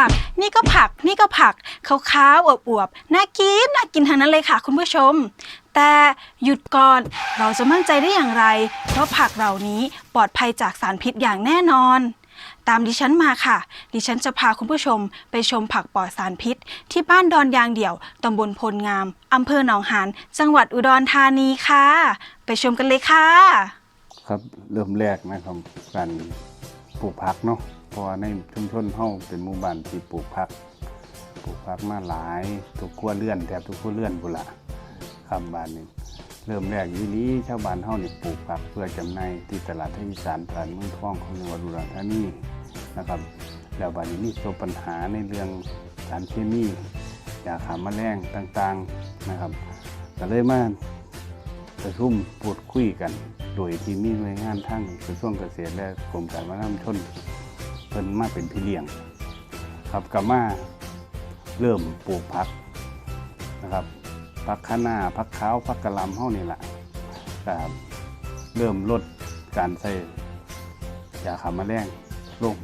ผัก นี่ก็ผัก นี่ก็ผักขาวๆอวบๆน่ากินน่ากินทั้งนั้นเลยค่ะ คุณผู้ชม แต่หยุดก่อนเราจะมั่นใจได้อย่างไรว่าผักเหล่านี้ปลอดภัยจากสารพิษอย่างแน่นอน ตามดิฉันมาค่ะ ดิฉันจะพาคุณผู้ชมไปชมผักปลอดสารพิษ ที่บ้านดอนยางเดี่ยวตำบลพลงามอำเภอหนองหานจังหวัดอุดรธานีค่ะ ไปชมกันเลยค่ะ ครับเริ่มแรกนะครับการปลูกผักเนาะ เพราะว่าในชุมชนเฮาเป็นหมู่บ้านที่ปลูกผัก ปลูกผักมาหลาย ทุกครัวเรือนแทบทุกครัวเรือนพุ่นละครับบ้านนี้เริ่มแรกยู่นี้ชาวบ้านเฮานี่ปลูกผักเพื่อจำหน่ายที่ตลาดทยอีสานตลาดเมืองทองของจังหวัดอุดรธานีนะครับ แล้วบ้านนี้มีประสบปัญหาในเรื่องสารเคมียาฆ่าแมลงต่างๆนะครับก็เลยมาประชุมพูดคุยกัน โดยที่มีหน่วยงานทั้งกระทรวงเกษตรและกรมการวัฒนธรรมชน พิ่นมาเป็นพี่เลี้ยงครับกับมาเริ่มปลูกผักนะครับผักคะน้าผักขาวผักกะหล่ำเฮานี่แหละครับเริ่มลดการใช้ยาฆ่าแมลงลง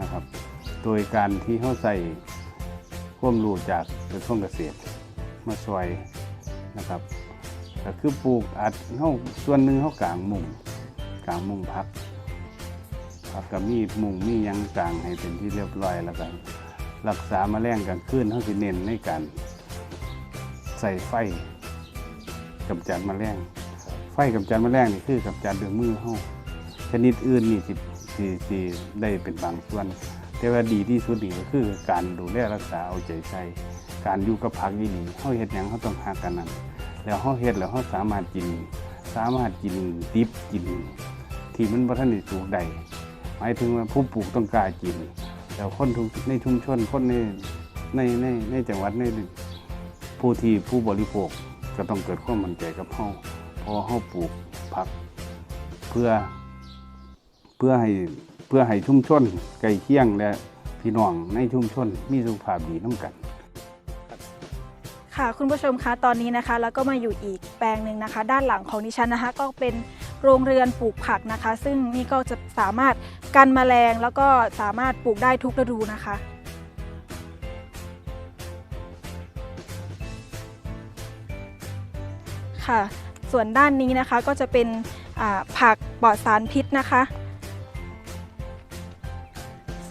นะครับ โดยการที่เฮาใส่ความรู้จากกระทรวงเกษตรมาช่วยนะครับก็คือปลูกอัดเฮาส่วนหนึ่งเฮากลางมุงกลางมุงพัก พักก็มีมุงมียังกลางให้เป็นที่เรียบร้อยแล้วก็รักษาแมลงกลางคืนเฮาสิเน้นในการใส่ไฟกำจัดแมลงไฟกำจัดแมลงนี่คือกำจัดด้วยมือเฮาชนิดอื่นนี่สิสิสิได้เป็นบางส่วน แต่ว่าดีที่สุดนี่ก็คือการดูแลรักษาเอาใจใส่การอยู่กับผักดีๆเฮาเฮ็ดหยังเฮาต้องหากันนั้นแล้วเฮาเฮ็ดแล้วเฮาสามารถกิน สามารถกินดิบกิน ที่มันบ่ทันได้สุกได้ มายถึงว่าผู้ปลูกต้องกล้ากินแล้วคนทุกในชุมชนคนในในในในจังหวัดในผู้ที่ผู้บริโภคก็ต้องเกิดความมั่นใจกับเฮาเพราะเฮาปลูกผักเพื่อเพื่อให้เพื่อให้ชุมชนใกล้เคียงและพี่น้องในชุมชนมีสุขภาพดีน้ำกันค่ะคุณผู้ชมคะตอนนี้นะคะ แล้วก็มาอยู่อีกแปลงหนึ่งนะคะ ด้านหลังของดิฉันนะคะ ก็เป็น โรงเรือนปลูกผักนะคะ ซึ่งนี่ก็จะสามารถกันแมลงแล้วก็สามารถปลูกได้ทุกฤดูนะคะค่ะ ส่วนด้านนี้นะคะก็จะเป็นผักปลอดสารพิษนะคะ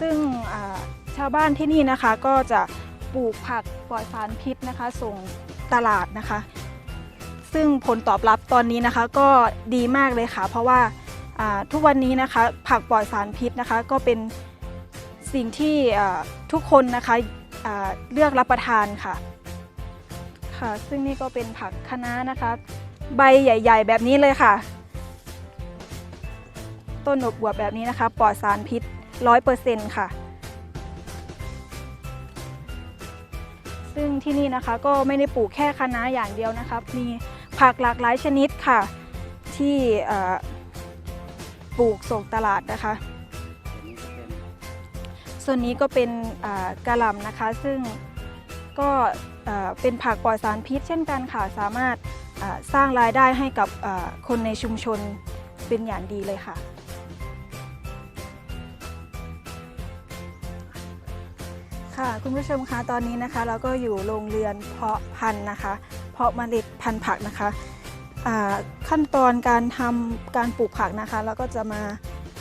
ซึ่งชาวบ้านที่นี่นะคะก็จะปลูกผักปลอดสารพิษนะคะ ส่งตลาดนะคะ ซึ่งผลตอบรับตอนนี้นะคะก็ดีมากเลยค่ะ เพราะว่าทุกวันนี้นะคะผักปลอดสารพิษนะคะก็เป็นสิ่งที่ทุกคนนะคะเลือกรับประทานค่ะค่ะ ซึ่งนี่ก็เป็นผักคะน้านะคะ ใบใหญ่ ๆ แบบนี้เลยค่ะ ต้นอบอวบแบบนี้นะคะปลอดสารพิษร้อยเปอร์เซ็นต์ค่ะ ซึ่งที่นี่นะคะก็ไม่ได้ปลูกแค่คะน้าอย่างเดียวนะคะมี ผักหลากหลายชนิดค่ะ ที่ปลูกส่งตลาดนะคะ ส่วนนี้ก็เป็นกระหล่ำนะคะ ซึ่งก็เป็นผักปลอดสารพิษเช่นกันค่ะ สามารถสร้างรายได้ให้กับคนในชุมชนเป็นอย่างดีเลยค่ะ ค่ะคุณผู้ชมคะตอนนี้นะคะ เราก็อยู่โรงเรือนเพาะพันธุ์นะคะ เพาะเมล็ดพันธุ์ผักนะคะอ่าขั้นตอนการทำการปลูกผักนะคะเราก็จะมา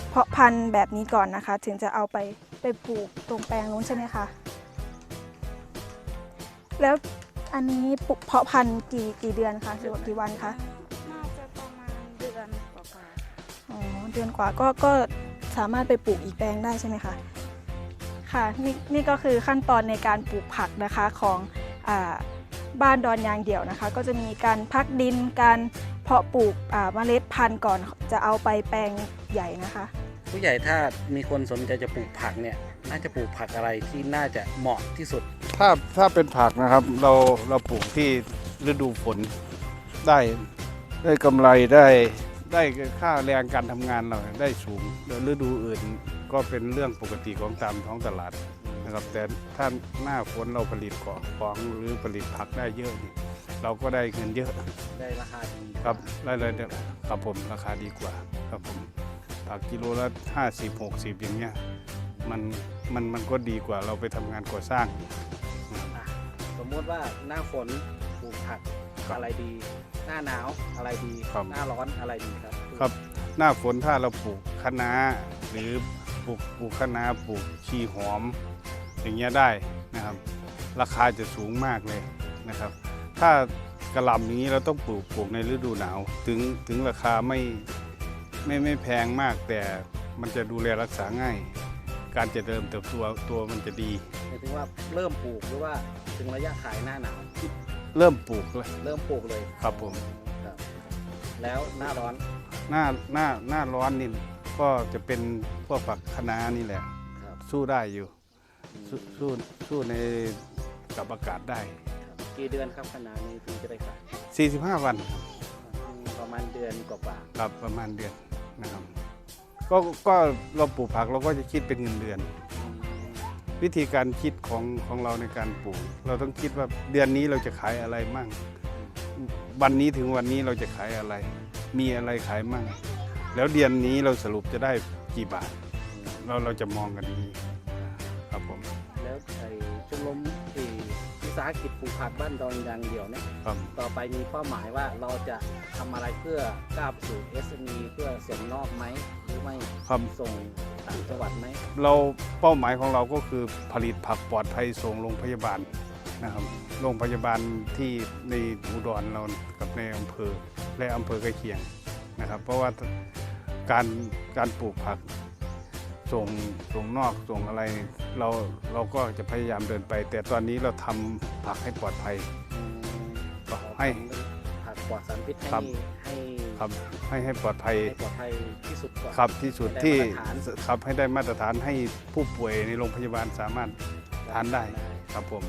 เพาะพันธุ์แบบนี้ก่อนนะคะ ถึงจะเอาไปไปปลูกตรงแปลงนู้นใช่ไหมคะแล้วอันนี้ปลูกเพาะพันธุ์กี่กี่เดือนคะหรือว่ากี่วันคะน่าจะประมาณเดือนกว่าอ๋อเดือนกว่าก็ก็สามารถไปปลูกอีกแปลงได้ใช่ไหมคะค่ะนี่นี่ก็คือขั้นตอนในการปลูกผักนะคะของอา บ้านดอนยางเดี่ยวนะคะ ก็จะมีการพักดินการเพาะปลูกอ่าเมล็ดพันธุ์ก่อนจะเอาไปแปลงใหญ่นะคะ ผู้ใหญ่ถ้ามีคนสนใจจะปลูกผักเนี่ยน่าจะปลูกผักอะไรที่น่าจะเหมาะที่สุด ถ้าถ้าเป็นผักนะครับเราเราปลูกที่ฤดูฝนได้ได้กำไรได้ได้ค่าแรงการทำงานเราได้สูงแล้วฤดูอื่นก็เป็นเรื่องปกติของตามท้องตลาด นะครับแต่ถ้าหน้าฝนเราผลิตของของหรือผลิตผักได้เยอะนี่เราก็ได้เงินเยอะได้ราคาดีครับได้เลยเนี่ยครับผมราคาดีกว่าครับผมผักกิโลละ50 60 อย่างเงี้ยมันมันมันก็ดีกว่าเราไปทำงานก่อสร้างอะสมมติว่าหน้าฝนปลูกผักครับอะไรดี หน้าหนาวอะไรดี ครับ หน้าร้อนอะไรดีครับครับ หน้าฝนถ้าเราปลูกคะน้าหรือปลูกปลูกคะน้าปลูกชีหอม อย่างเงี้ยได้นะครับ ราคาจะสูงมากเลยนะครับ ถ้ากระหล่ำอย่างนี้เราต้องปลูกปลูกในฤดูหนาว ถึงถึงราคาไม่ไม่ไม่แพงมากแต่มันจะดูแลรักษาง่าย การจะเดิมเติบโตตัวมันจะดี หมายถึงว่าเริ่มปลูกหรือว่าถึงระยะขายหน้าหนาว เริ่มปลูกเลยเริ่มปลูกเลยครับผม ครับ แล้วหน้าร้อนหน้าหน้าหน้าร้อนนี่ก็จะเป็นพวกผักคะน้านี่แหละ ครับ สู้ได้อยู่ สู้สู้สู้ในกับอากาศได้ครับกี่เดือนครับขนาดนี้ถึงจะได้ขาย45 วันครับอืมประมาณเดือนกว่าครับประมาณเดือนนะครับก็ก็เราปลูกผักเราก็จะคิดเป็นเงินเดือนๆอืมวิธีการคิดของของเราในการปลูก เราต้องคิดว่าเดือนนี้เราจะขายอะไรมั่ง วันนี้ถึงวันนี้เราจะขายอะไร มีอะไรขายมั่ง แล้วเดือนนี้เราสรุปจะได้กี่บาท เราเราจะมองกันอย่างนี้ วิสาหกิจปลูกผักบ้านดอนยางเดียวเนี่ยครับ ต่อไปมีเป้าหมายว่าเราจะทำอะไรเพื่อก้าวสู่ SME เพื่อส่งนอกไหมหรือไม่ครับ ส่งต่างจังหวัดไหมเราเป้าหมายของเราก็คือผลิตผักปลอดภัยส่งโรงพยาบาลนะครับโรงพยาบาลที่ในอุดรเรากับในอำเภอและอำเภอใกล้เคียงนะครับ เพราะว่าการการปลูกผัก ส่งส่งนอกส่งอะไรเราเราก็จะพยายามเดินไป แต่ตอนนี้เราทำผักให้ปลอดภัยอืมให้ผักปลอดสารพิษครัให้บให้ครับให้ให้ปลอดภัยให้ปลอดภัยที่สุดก่อน ครับที่สุดให้ที่ได้มาตรฐาน ครับให้ได้มาตรฐานให้ผู้ป่วยในโรงพยาบาลสามารถทานได้ครับผม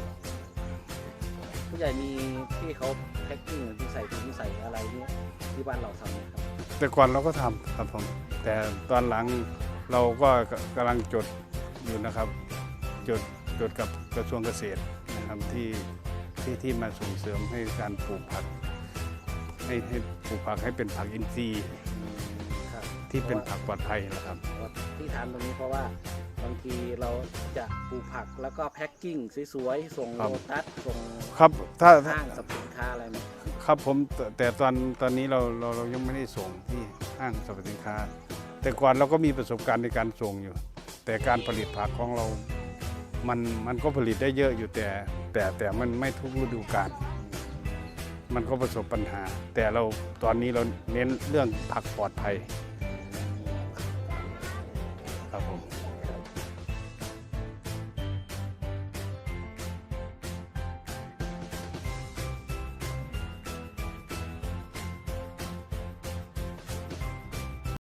ผู้ใหญ่มีที่เขาแพ็คกิ้งที่ใส่ถุงใส่อะไรเนี่ยที่บ้านเราทำไหมครับแต่ก่อนเราก็ทำครับผม แต่ตอนหลัง เราก็กำลังจดอยู่นะครับ จดจดกับกระทรวงเกษตรนะครับที่ที่ที่มาส่งเสริมให้การปลูกผัก ให้ให้ปลูกผักให้เป็นผักอินทรีย์อืมครับที่เป็นผักปลอดภัยนะครับ ที่ถามตรงนี้เพราะว่าบางทีเราจะปลูกผักแล้วก็แพ็คกิ้งสวยๆส่งครับ โลตัสส่งครับถ้าถ้าห้างสรรพสินค้าอะไรไหมครับผมแต่แต่ตอนตอนนี้เราเราเรายังไม่ได้ส่งที่ห้างสรรพสินค้า แต่ก่อนเราก็มีประสบการณ์ในการส่งอยู่ แต่การผลิตผักของเรา มันมันก็ผลิตได้เยอะอยู่แต่แต่แต่มันไม่ทุกฤดูกาลมันก็ประสบปัญหา แต่เราตอนนี้เราเน้นเรื่องผักปลอดภัย